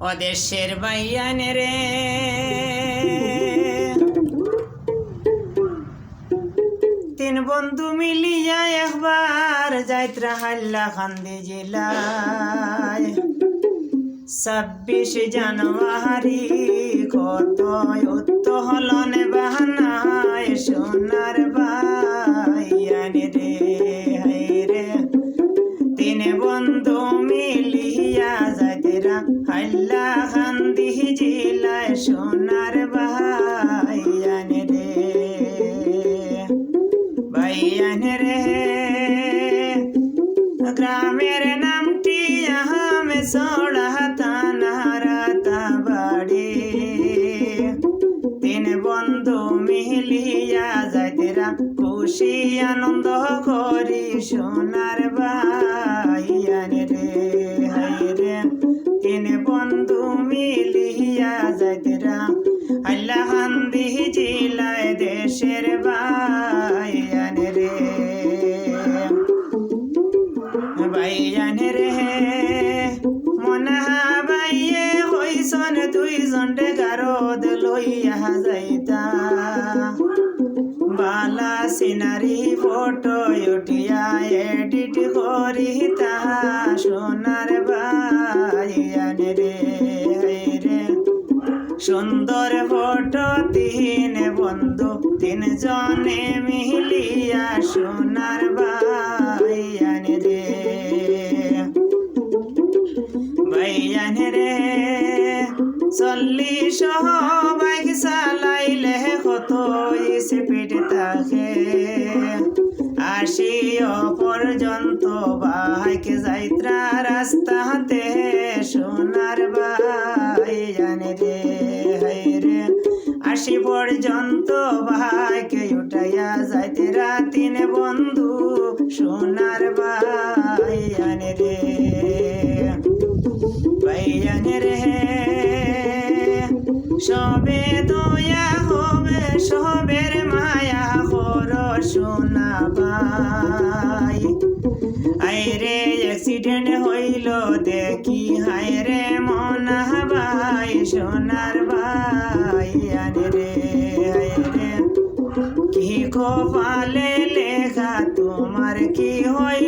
অদেশের বাইয়ানে রে। তিন বন্ধু মিলিয়া একবার যাইত্রা হাল্লা খান্দি জেলায়। ছাব্বিশ জানুয়ারি কত উত্তোলন বাহানায় সোনার বাইয়ানে রে, হায় রে। তিন বন্ধু হাল্লা খান্দি জিলায় সোনার ভাইয়ান রে। ভাইয়ান মিলিয়া যাইতেরা আল্লাহ হান্দি জিলায় দেশের ভাইয়ান রে। বাইয়ান রে। মনা বাইয়ে হইছন জন্ডে গারদ লইয়া যাইতা সুন্দর ফটো তিন বন্ধু তিন জনে মিলিয়া সোনার বাইয়ান রে। বাইয়ান রে চল্লিশ আসি পর্যন্ত বাইকে উঠাইয়া যাইতে রাতিন বন্ধু, সোনার বাইয়ান রে বাইয়ান রে। সবে দয়া হবে, সবের মায়া কর সোনা বাই। আইরে অ্যাক্সিডেন্ট হইল দেখি হায়রে মনা ভাই সোনার কপালে লেখা তোমার কি হইল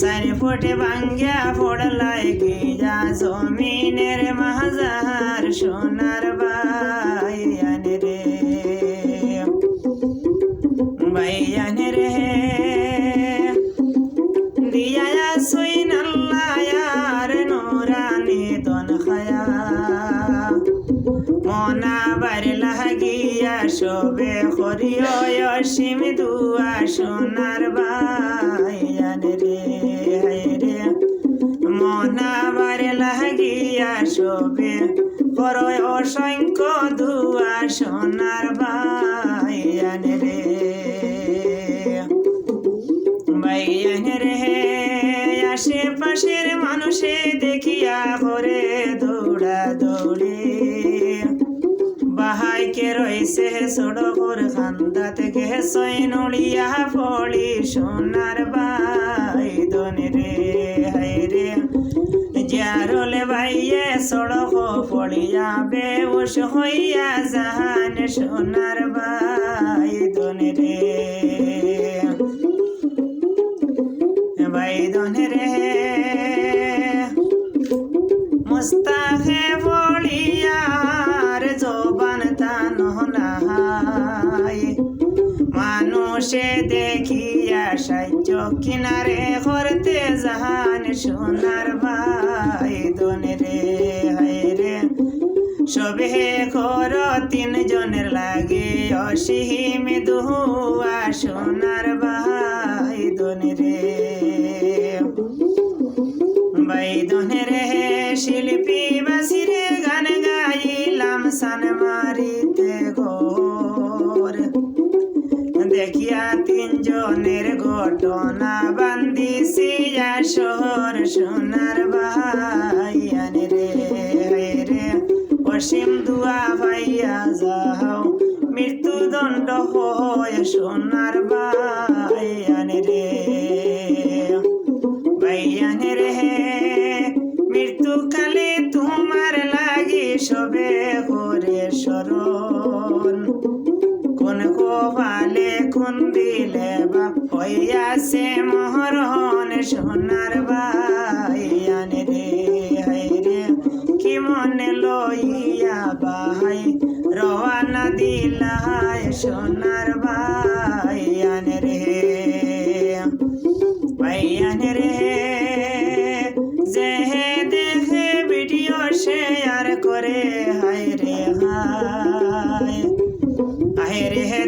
সাইনে ফোটে ভাঙ্গিয়া পড়লাই গিয়া জমিনের মাজার সোনার বাইয়ান রে। বাইয়ান রে। দিয়া সুইন আল্লাহ নোরানি দন খায়া। মনা বাড়ি লাগিয়া সবে করিয় সিম দুয়া সোনার বাইয়ান সবে করয় অসংখ্য দুয়া সোনার বাইয়ান রে। বাইয়ান রে। আশেপাশের মানুষে দেখিয়া করে দৌড়া দৌড়ে বাহাইকে রয়েছে সড়কর খান্দা থেকে সই নড়িয়া ফলি সোনার বাই দনে রে, হায় রে। યારોલે ભાઈએ સડકો પડિયા બેહોશ હોઈયા જહાન સોનાર ભાઈ ધોને રે ભાઈ ધોને રે મુસ્તાહે বলিয়ার জবান তান নাই মানুষে দেখি সাহায্য কিনারে করতে জাহান সোনার ভাই রে, হায় রে। সবে কর তিনজনের লাগে অসীম দুহুয়া সোনার দেখিয়া তিনজনের ঘটনা বান্দিছি শহর সোনার ভাইয়ান রে রে, অসীম দুয়া ভাইয়া যাও, মৃত্যুদণ্ড হয় সোনার ভাইয়ান রে ভাইয়ান রে, মৃত্যুকালে তোমার লাগি সবে করে স্মরণ কোন কোপালে কোন দিলে বা হইয়াছে মহরণ সোনার ভাইয়ান রে হাই রে, কি মনে লইয়া বাহাই? রওয়ানা দিলাই সোনার ভাইয়ান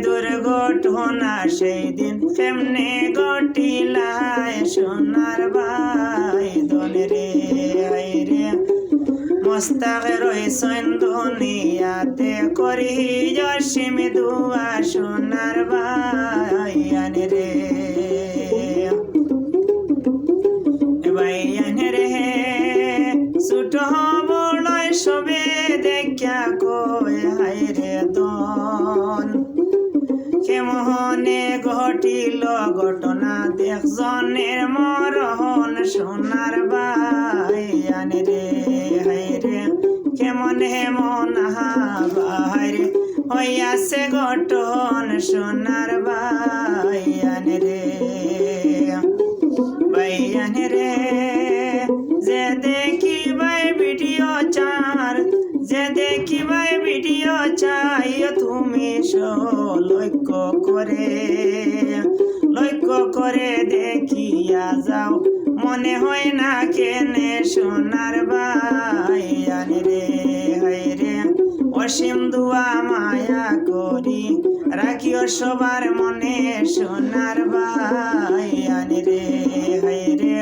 দুর্ঘটনা সেই দিন কেমনে গটিলায় সোনার ভাই দলে রে আইরে মস্তাক রয়েছেন দুনিয়াতে করি জসিম দুয়া সোনার কেমনে ঘটিল ঘটনা? দেখজনের মরহন সোনার ভাইয়ান রে হাইরে কেমন কেমনে মন হাবাহারে হইয়াছে ঘটন সোনার করে, লক্ষ্য করে দেখিয়া যাও। মনে হয় না কেনে সোনার ভাইয়ান রে, হায় রে। অসীম দুয়া মায়া করি, রাখিও সবার মনে সোনার ভাইয়ান রে হাই রে।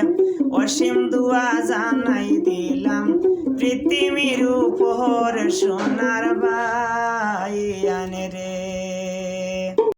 অসীম দুয়া জানাই দিলাম, পৃথিবীর উপর সোনার ভাই